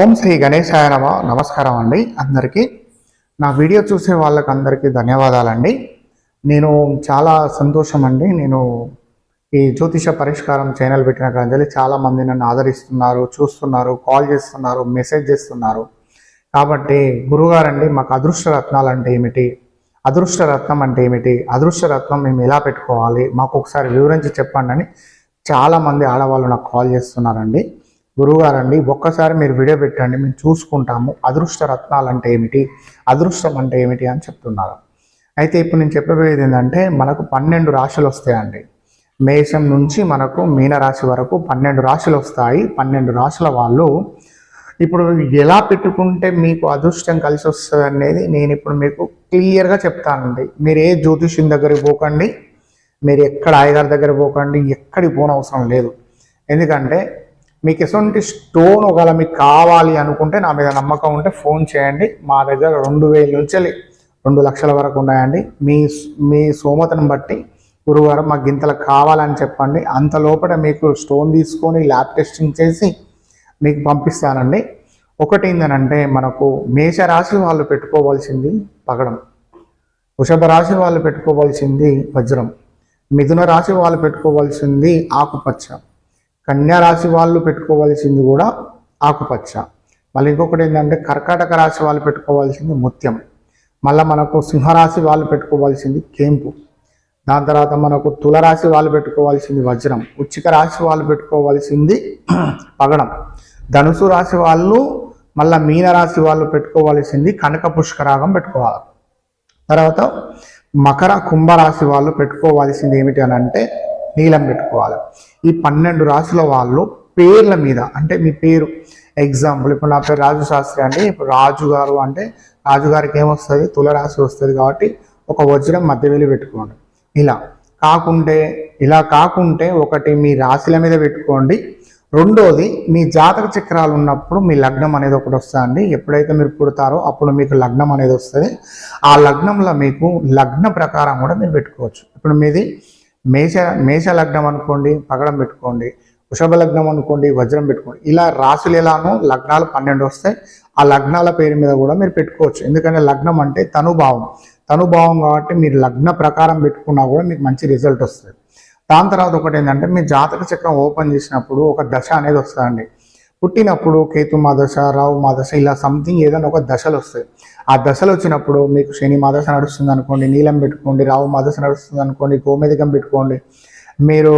ఓం శ్రీ గణేశాయ నమ. నమస్కారం అండి. అందరికీ నా వీడియో చూసే వాళ్ళకి అందరికీ ధన్యవాదాలండి. నేను చాలా సంతోషం అండి నేను ఈ జ్యోతిష పరిష్కారం ఛానల్ పెట్టిన కానీ చాలా మంది నన్ను ఆదరిస్తున్నారు చూస్తున్నారు కాల్ చేస్తున్నారు మెసేజ్ చేస్తున్నారు. కాబట్టి గురుగారండి మాకు అదృష్ట రత్నాలు అంటే ఏమిటి? అదృష్ట రత్నం అంటే ఏమిటి? అదృష్ట రత్నం మేము ఎలా పెట్టుకోవాలి? మాకు ఒకసారి వివరించి చెప్పండి అని చాలామంది ఆడవాళ్ళు నాకు కాల్ చేస్తున్నారండి. గురువుగారండి ఒక్కసారి మీరు వీడియో పెట్టండి మేము చూసుకుంటాము. అదృష్ట రత్నాలు అంటే ఏమిటి? అదృష్టం అంటే ఏమిటి అని చెప్తున్నారు. అయితే ఇప్పుడు నేను చెప్పబోయేది ఏంటంటే మనకు పన్నెండు రాశులు వస్తాయండి. మేషం నుంచి మనకు మీనరాశి వరకు పన్నెండు రాశులు వస్తాయి. పన్నెండు రాశుల వాళ్ళు ఇప్పుడు ఎలా పెట్టుకుంటే మీకు అదృష్టం కలిసి వస్తుంది అనేది నేను ఇప్పుడు మీకు క్లియర్గా చెప్తానండి. మీరు ఏ జ్యోతిష్యం దగ్గరికి పోకండి మీరు ఎక్కడ ఆయగారి దగ్గర పోకండి ఎక్కడికి పోనవసరం లేదు. ఎందుకంటే మీకు ఎటువంటి స్టోన్ ఒకవేళ మీకు కావాలి అనుకుంటే నా మీద నమ్మకం ఉంటే ఫోన్ చేయండి. మా దగ్గర రెండు వేల నుంచి రెండు లక్షల వరకు ఉన్నాయండి. మీ మీ సోమతను బట్టి గురువారం మాకు గింతలు కావాలని చెప్పండి. అంత లోపల మీకు స్టోన్ తీసుకొని ల్యాబ్ టెస్టింగ్ చేసి మీకు పంపిస్తానండి. ఒకటి ఏంటంటే మనకు మేషరాశి వాళ్ళు పెట్టుకోవాల్సింది పగడం. వృషభ రాశి వాళ్ళు పెట్టుకోవాల్సింది వజ్రం. మిథున రాశి వాళ్ళు పెట్టుకోవాల్సింది ఆకుపచ్చ. కన్యా రాశి వాళ్ళు పెట్టుకోవాల్సింది కూడా ఆకుపచ్చ. మళ్ళీ ఇంకొకటి ఏంటంటే కర్కాటక రాశి వాళ్ళు పెట్టుకోవాల్సింది ముత్యం. మళ్ళీ మనకు సింహరాశి వాళ్ళు పెట్టుకోవాల్సింది కేంపు. దాని తర్వాత మనకు తులరాశి వాళ్ళు పెట్టుకోవాల్సింది వజ్రం. ఉచ్చిక రాశి వాళ్ళు పెట్టుకోవాల్సింది పగడం. ధనుసు రాశి వాళ్ళు మళ్ళీ మీనరాశి వాళ్ళు పెట్టుకోవాల్సింది కనక పుష్కరాగం పెట్టుకోవాలి. తర్వాత మకర కుంభరాశి వాళ్ళు పెట్టుకోవాల్సింది ఏమిటి అని అంటే నీలం పెట్టుకోవాలి. ఈ పన్నెండు రాసుల వాళ్ళు పేర్ల మీద అంటే మీ పేరు ఎగ్జాంపుల్ ఇప్పుడు నా పేరు రాజు శాస్త్రి అండి. ఇప్పుడు రాజు గారు అంటే రాజుగారికి ఏమొస్తుంది? తులరాశి వస్తుంది కాబట్టి ఒక వజ్రం మధ్యవేలి పెట్టుకోండి. ఇలా కాకుంటే ఇలా కాకుంటే ఒకటి మీ రాశుల మీద పెట్టుకోండి. రెండోది మీ జాతక చక్రాలు ఉన్నప్పుడు మీ లగ్నం అనేది ఒకటి వస్తుందండి ఎప్పుడైతే మీరు పుడతారో అప్పుడు మీకు లగ్నం అనేది వస్తుంది. ఆ లగ్నంలో మీకు లగ్న ప్రకారం కూడా మీరు పెట్టుకోవచ్చు. ఇప్పుడు మీది మేష మేష లగ్నం అనుకోండి పగడం పెట్టుకోండి వృషభ లగ్నం అనుకోండి వజ్రం పెట్టుకోండి. ఇలా రాసులు ఎలానో లగ్నాలు పన్నెండు వస్తాయి. ఆ లగ్నాల పేరు మీద కూడా మీరు పెట్టుకోవచ్చు. ఎందుకంటే లగ్నం అంటే తనుభావం. తనుభావం కాబట్టి మీరు లగ్న ప్రకారం పెట్టుకున్నా కూడా మీకు మంచి రిజల్ట్ వస్తుంది. దాని తర్వాత ఒకటి ఏంటంటే మీ జాతక చక్రం ఓపెన్ చేసినప్పుడు ఒక దశ అనేది వస్తుందండి. పుట్టినప్పుడు కేతు మా దశ రావు మా దశ ఇలా సంథింగ్ ఏదైనా ఒక దశలు వస్తాయి. ఆ దశలు వచ్చినప్పుడు మీకు శని మాదశ నడుస్తుంది అనుకోండి నీలం పెట్టుకోండి రావు మాదశ నడుస్తుంది అనుకోండి గోమేధికం పెట్టుకోండి. మీరు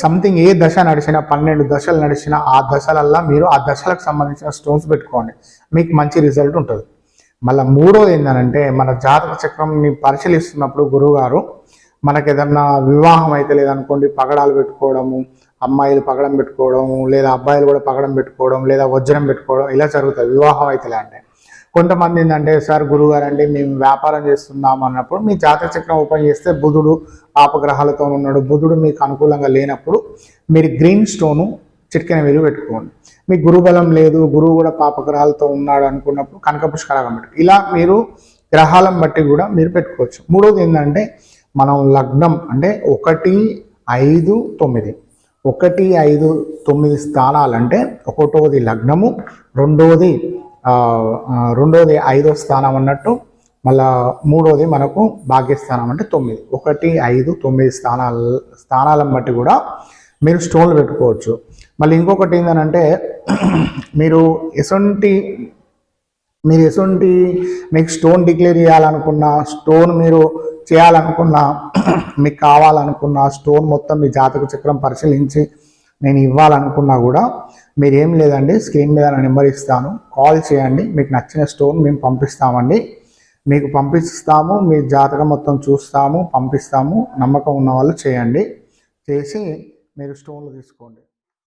సంథింగ్ ఏ దశ నడిచినా పన్నెండు దశలు నడిచినా ఆ దశలల్లా మీరు ఆ దశలకు సంబంధించిన స్టోన్స్ పెట్టుకోండి. మీకు మంచి రిజల్ట్ ఉంటుంది. మళ్ళీ మూడోది ఏంటంటే మన జాతక చక్రంని పరిశీలిస్తున్నప్పుడు గురువుగారు మనకి ఏదన్నా వివాహం అయితే లేదనుకోండి పగడాలు పెట్టుకోవడము అమ్మాయిలు పగడం పెట్టుకోవడం లేదా అబ్బాయిలు కూడా పగడం పెట్టుకోవడం లేదా వజ్రం పెట్టుకోవడం ఇలా జరుగుతుంది. వివాహం అయితే అంటే కొంతమంది ఏంటంటే సార్ గురుగారు అండి మేము వ్యాపారం చేస్తున్నాం అన్నప్పుడు మీ జాతక చక్రం ఓపెన్ చేస్తే బుధుడు పాపగ్రహాలతో ఉన్నాడు. బుధుడు మీకు అనుకూలంగా లేనప్పుడు మీరు గ్రీన్ స్టోను చిట్కిన వెలుగు పెట్టుకోండి. మీ గురుబలం లేదు గురువు కూడా పాపగ్రహాలతో ఉన్నాడు అనుకున్నప్పుడు కనక పుష్కరాగం పెట్టు ఇలా మీరు గ్రహాలను బట్టి కూడా మీరు పెట్టుకోవచ్చు. మూడోది ఏంటంటే మనం లగ్నం అంటే ఒకటి ఐదు తొమ్మిది. ఒకటి ఐదు తొమ్మిది స్థానాలు అంటే ఒకటోది లగ్నము రెండోది రెండోది ఐదో స్థానం అన్నట్టు మళ్ళా మూడోది మనకు భాగ్యస్థానం అంటే తొమ్మిది. ఒకటి ఐదు తొమ్మిది స్థానాల స్థానాలను బట్టి కూడా మీరు స్టోన్లు పెట్టుకోవచ్చు. మళ్ళీ ఇంకొకటి ఏంటంటే మీరు ఎసొంటి మీరు ఎసొంటి మీకు స్టోన్ డిక్లేర్ చేయాలనుకున్న స్టోన్ మీరు చేయాలనుకున్న మీకు కావాలనుకున్న స్టోన్ మొత్తం మీ జాతక చక్రం పరిశీలించి నేను ఇవ్వాలనుకున్నా కూడా మీరు ఏం లేదండి స్క్రీన్ మీద నా నెంబర్ ఇస్తాను. కాల్ చేయండి మీకు నచ్చిన స్టోన్ మేము పంపిస్తామండి. మీకు పంపిస్తాము మీ జాతకం మొత్తం చూస్తాము పంపిస్తాము నమ్మకం ఉన్న వాళ్ళు చేయండి. చేసి మీరు స్టోన్లు తీసుకోండి.